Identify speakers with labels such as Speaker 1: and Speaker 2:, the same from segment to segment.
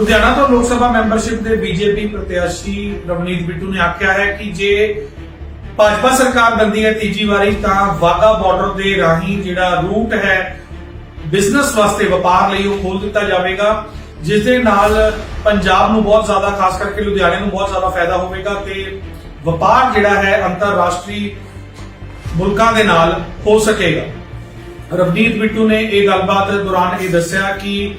Speaker 1: ਲੁਧਿਆਣਾ ਤੋਂ ਲੋਕ ਸਭਾ ਮੈਂਬਰਸ਼ਿਪ ਦੇ ਬੀਜੇਪੀ ਪ੍ਰਤਿਆਸ਼ੀ ਰਵਨੀਤ ਬਿੱਟੂ ਨੇ ਆਖਿਆ ਹੈ ਕਿ ਜੇ ਭਾਜਪਾ ਸਰਕਾਰ ਬੰਦੀ ਹੈ ਤੀਜੀ ਵਾਰੀ, ਤਾਂ ਵਾਗਾ ਬਾਰਡਰ ਦੇ ਰਾਹੀਂ ਜਿਹੜਾ ਰੂਟ ਹੈ ਬਿਜ਼ਨਸ ਵਾਸਤੇ ਵਪਾਰ ਲਈ ਉਹ ਖੋਲ ਦਿੱਤਾ ਜਾਵੇਗਾ, ਜਿਸ ਦੇ ਨਾਲ ਪੰਜਾਬ ਨੂੰ ਬਹੁਤ ਜ਼ਿਆਦਾ, ਖਾਸ ਕਰਕੇ ਲੁਧਿਆਣੇ ਨੂੰ ਬਹੁਤ ਜ਼ਿਆਦਾ ਫਾਇਦਾ ਹੋਵੇਗਾ ਤੇ ਵਪਾਰ ਜਿਹੜਾ ਹੈ ਅੰਤਰਰਾਸ਼ਟਰੀ ਮੁਲਕਾਂ ਦੇ ਨਾਲ ਹੋ ਸਕੇਗਾ। ਰਵਨੀਤ ਬਿੱਟੂ ਨੇ ਇਹ ਗੱਲਬਾਤ ਦੌਰਾਨ ਇਹ ਦੱਸਿਆ ਕਿ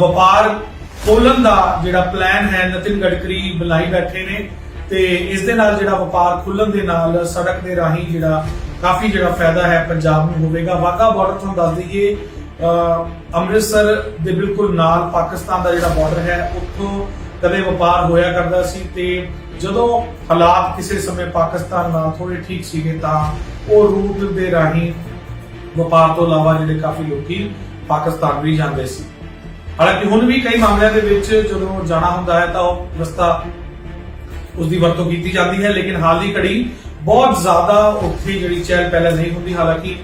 Speaker 1: ਵਪਾਰ ਖੋਲਣ ਦਾ ਜਿਹੜਾ ਪਲਾਨ ਹੈ, ਨਿਤਿਨ ਗਡਕਰੀ ਬੁਲਾਈ ਬੈਠੇ ਨੇ ਤੇ ਇਸ ਦੇ ਨਾਲ ਜਿਹੜਾ ਵਪਾਰ ਖੁੱਲਣ ਦੇ ਨਾਲ ਸੜਕ ਦੇ ਰਾਹੀਂ ਜਿਹੜਾ ਕਾਫੀ ਜਿਹੜਾ ਫਾਇਦਾ ਹੈ ਪੰਜਾਬ ਨੂੰ ਹੋਵੇਗਾ। ਵਾਗਾ ਬਾਰਡਰ ਤੁਹਾਨੂੰ ਦੱਸ ਦਈਏ ਅੰਮ੍ਰਿਤਸਰ ਦੇ ਬਿਲਕੁਲ ਨਾਲ ਪਾਕਿਸਤਾਨ ਦਾ ਜਿਹੜਾ ਬਾਰਡਰ ਹੈ, ਉੱਥੋਂ ਕਦੇ ਵਪਾਰ ਹੋਇਆ ਕਰਦਾ ਸੀ ਤੇ ਜਦੋਂ ਹਾਲਾਤ ਕਿਸੇ ਸਮੇਂ ਪਾਕਿਸਤਾਨ ਨਾਲ ਥੋੜੇ ਠੀਕ ਸੀਗੇ ਤਾਂ ਉਹ ਰੂਟ ਦੇ ਰਾਹੀਂ ਵਪਾਰ ਤੋਂ ਇਲਾਵਾ ਜਿਹੜੇ ਕਾਫੀ ਲੋਕੀ ਪਾਕਿਸਤਾਨ ਵੀ ਜਾਂਦੇ ਸੀ। ਹਾਲਾਂਕਿ ਹੁਣ ਵੀ ਕਈ ਮਾਮਲਿਆਂ ਦੇ ਵਿੱਚ ਜਦੋਂ ਜਾਣਾ ਹੁੰਦਾ ਹੈ ਤਾਂ ਉਹ ਰਸਤਾ ਉਸ ਦੀ ਵਰਤੋਂ ਕੀਤੀ ਜਾਂਦੀ ਹੈ ਲੇਕਿਨ ਹਾਲ ਦੀ ਘੜੀ ਬਹੁਤ ਜ਼ਿਆਦਾ ਉੱਥੇ ਜਿਹੜੀ ਚਹਿਲ ਪਹਿਲ ਨਹੀਂ ਹੁੰਦੀ। ਹਾਲਾਂਕਿ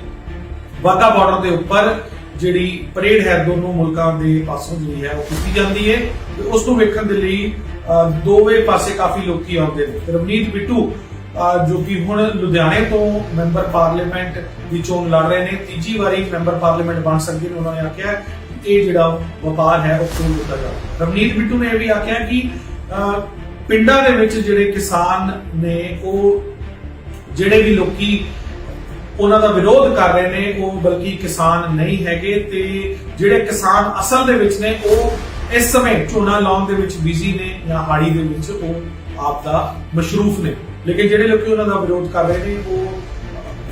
Speaker 1: ਵਾਗਾ ਬਾਰਡਰ ਦੇ ਉੱਪਰ ਜਿਹੜੀ ਪਰੇਡ ਹੈ ਦੋਨੋਂ ਮੁਲਕਾਂ ਦੇ ਪਾਸੋਂ ਜਿਹੜੀ ਹੈ ਉਹ ਕੀਤੀ ਜਾਂਦੀ ਹੈ ਤੇ ਉਸ ਨੂੰ ਵੇਖਣ ਦੇ ਲਈ ਅਹ, ਦੋਵੇਂ ਪਾਸੇ ਕਾਫੀ ਲੋਕੀ ਆਉਂਦੇ ਨੇ। ਰਵਨੀਤ ਬਿੱਟੂ ਜੋ ਕਿ ਹੁਣ ਲੁਧਿਆਣੇ ਤੋਂ ਮੈਂਬਰ ਪਾਰਲੀਮੈਂਟ ਦੀ ਚੋਣ ਲੜ ਰਹੇ ਨੇ ਤੀਜੀ ਵਾਰੀ ਮੈਂਬਰ ਪਾਰਲੀਮੈਂਟ ਬਣ ਸਕਦੇ ਨੇ ਉਹਨਾਂ ਨੇ ਆਖਿਆ ਇਹ ਜਿਹੜਾ ਵਪਾਰ ਹੈ ਉਹ ਖੋਲ ਦਿੱਤਾ ਜਾਵੇ। ਰਵਨੀਤ ਬਿੱਟੂ ਨੇ ਇਹ ਵੀ ਆਖਿਆ ਕਿ ਪਿੰਡਾਂ ਦੇ ਵਿੱਚ ਜਿਹੜੇ ਕਿਸਾਨ ਨੇ ਉਹ ਜਿਹੜੇ ਵੀ ਲੋਕੀ ਉਹਨਾਂ ਦਾ ਵਿਰੋਧ ਕਰ ਰਹੇ ਨੇ, ਉਹ ਬਲਕਿ ਕਿਸਾਨ ਨਹੀਂ ਹੈਗੇ ਤੇ ਜਿਹੜੇ ਕਿਸਾਨ ਅਸਲ ਦੇ ਵਿੱਚ ਨੇ, ਉਹ ਇਸ ਸਮੇਂ ਝੋਨਾ ਲਾਉਣ ਦੇ ਵਿੱਚ ਬਿਜ਼ੀ ਨੇ ਜਾਂ ਹਾੜੀ ਦੇ ਵਿੱਚ ਉਹ ਆਪ ਦਾ ਮਸ਼ਰੂਫ ਨੇ। ਲੇਕਿਨ ਜਿਹੜੇ ਲੋਕੀ ਉਹਨਾਂ ਦਾ ਵਿਰੋਧ ਕਰ ਰਹੇ ਨੇ, ਉਹ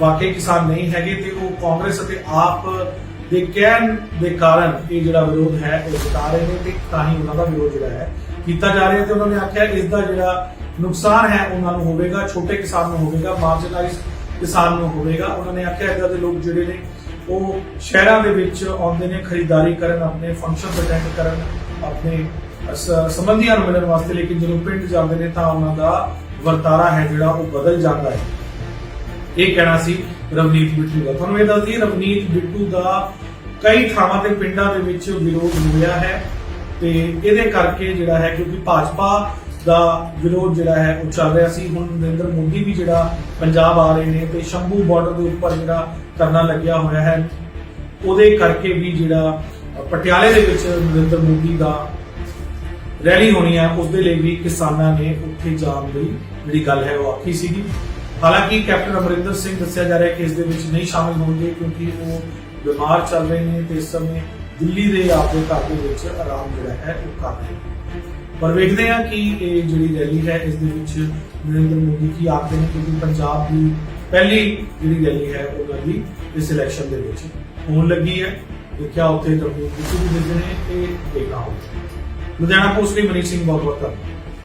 Speaker 1: ਵਾਕਈ ਕਿਸਾਨ ਨਹੀਂ ਹੈਗੇ ਤੇ ਉਹ ਕਾਂਗਰਸ ਅਤੇ ਆਪ ਦੇ ਕਹਿਣ ਦੇ ਕਾਰਨ ਇਹ ਜਿਹੜਾ ਵਿਰੋਧ ਹੈ, ਉਹ ਜਤਾ ਰਹੇ ਨੇ ਤੇ ਤਾਂ ਹੀ ਉਹਨਾਂ ਦਾ ਵਿਰੋਧ ਜਿਹੜਾ ਹੈ ਕੀਤਾ ਜਾ ਰਿਹਾ ਤੇ ਉਹਨਾਂ ਨੇ ਆਖਿਆ ਇਸ ਦਾ ਜਿਹੜਾ ਨੁਕਸਾਨ ਹੈ, ਉਹਨਾਂ ਨੂੰ ਹੋਵੇਗਾ, ਛੋਟੇ ਕਿਸਾਨ ਨੂੰ ਹੋਵੇਗਾ ਮਾਰਜਨਲਾਈਜ਼ ਕਿਸਾਨ ਨੂੰ ਹੋਵੇਗਾ। ਉਹਨਾਂ ਨੇ ਆਖਿਆ ਇਦਾਂ ਦੇ ਲੋਕ ਜਿਹੜੇ ਨੇ, ਉਹ ਸ਼ਹਿਰਾਂ ਦੇ ਵਿੱਚ ਆਉਂਦੇ ਨੇ, ਖਰੀਦਦਾਰੀ ਕਰਨ, ਆਪਣੇ ਫੰਕਸ਼ਨ ਅਟੈਂਡ ਕਰਨ, ਆਪਣੇ ਸੰਬੰਧੀਆਂ ਨੂੰ ਮਿਲਣ ਵਾਸਤੇ, ਲੇਕਿਨ ਜਦੋਂ ਪਿੰਡ ਜਾਂਦੇ ਨੇ ਤਾਂ ਉਹਨਾਂ ਦਾ ਵਰਤਾਰਾ ਹੈ ਜਿਹੜਾ, ਉਹ ਬਦਲ ਜਾਂਦਾ ਹੈ। ਇਹ ਕਹਿਣਾ ਸੀ ਰਵਨੀਤ ਬਿੱਟੂ ਦਾ। ਤੁਹਾਨੂੰ ਇਹ ਦੱਸਦੀ ਰਵਨੀਤ ਬਿੱਟੂ ਦਾ ਕਈ ਥਾਵਾਂ ਤੇ ਪਿੰਡਾਂ ਦੇ ਵਿੱਚ ਵਿਰੋਧ ਹੋਇਆ ਹੈ ਤੇ ਇਹਦੇ ਕਰਕੇ ਜਿਹੜਾ ਹੈ ਕਿਉਂਕਿ ਭਾਜਪਾ ਦਾ ਵਿਰੋਧ ਜਿਹੜਾ ਹੈ ਉਹ ਚੱਲ ਰਿਹਾ ਸੀ। ਹੁਣ ਨਰਿੰਦਰ ਮੋਦੀ ਵੀ ਜਿਹੜਾ ਪੰਜਾਬ ਆ ਰਹੇ ਨੇ ਤੇ ਸ਼ੰਭੂ ਬਾਰਡਰ ਦੇ ਉੱਪਰ ਜਿਹੜਾ ਧਰਨਾ ਲੱਗਿਆ ਹੋਇਆ ਹੈ, ਉਹਦੇ ਕਰਕੇ ਵੀ ਜਿਹੜਾ ਪਟਿਆਲੇ ਦੇ ਵਿੱਚ ਨਰਿੰਦਰ ਮੋਦੀ ਦਾ ਰੈਲੀ ਹੋਣੀ ਹੈ ਉਸ ਦੇ ਲਈ ਵੀ ਕਿਸਾਨਾਂ ਨੇ ਉੱਥੇ ਜਾਣ ਲਈ ਜਿਹੜੀ ਗੱਲ ਹੈ ਉਹ ਆਖੀ ਸੀਗੀ। ਹਾਲਾਂਕਿ ਕੈਪਟਨ ਅਮਰਿੰਦਰ ਸਿੰਘ ਦੱਸਿਆ ਜਾ ਰਿਹਾ ਕਿ ਇਸ ਦੇ ਵਿੱਚ ਨਹੀਂ ਸ਼ਾਮਿਲ ਹੋਣਗੇ ਕਿਉਂਕਿ ਉਹ ਬਿਮਾਰ ਚੱਲ ਰਹੇ ਨੇ ਤੇ ਇਸ ਸਮੇਂ ਦਿੱਲੀ ਦੇ ਆਪਦੇ ਘਰ ਦੇ ਵਿੱਚ ਆਰਾਮ ਜਿਹੜਾ ਹੈ ਉਹ ਕਰ ਰਹੇ ਨੇ। ਪਰ ਵੇਖਦੇ ਹਾਂ ਕਿ ਇਹ ਜਿਹੜੀ ਰੈਲੀ ਹੈ, ਇਸ ਦੇ ਵਿੱਚ ਨਰਿੰਦਰ ਮੋਦੀ ਕੀ ਆਖਦੇ ਨੇ, ਕਿਉਂਕਿ ਪੰਜਾਬ ਦੀ ਪਹਿਲੀ ਜਿਹੜੀ ਰੈਲੀ ਹੈ, ਉਹਨਾਂ ਦੀ ਇਸ ਇਲੈਕਸ਼ਨ ਦੇ ਵਿੱਚ ਹੋਣ ਲੱਗੀ ਹੈ। ਦੇਖਿਆ ਉੱਥੇ ਤਾਂ ਕਿਸੇ ਵੀ ਦਿਨ ਨੇ, ਇਹ ਦੇਖਣਾ ਹੋਊਗਾ। ਲੁਧਿਆਣਾ ਪੋਸਟ ਲਈ ਮਨੀਸ਼ ਸਿੰਘ ਬਹੁਤ ਬਹੁਤ ਧੰਨਵਾਦ।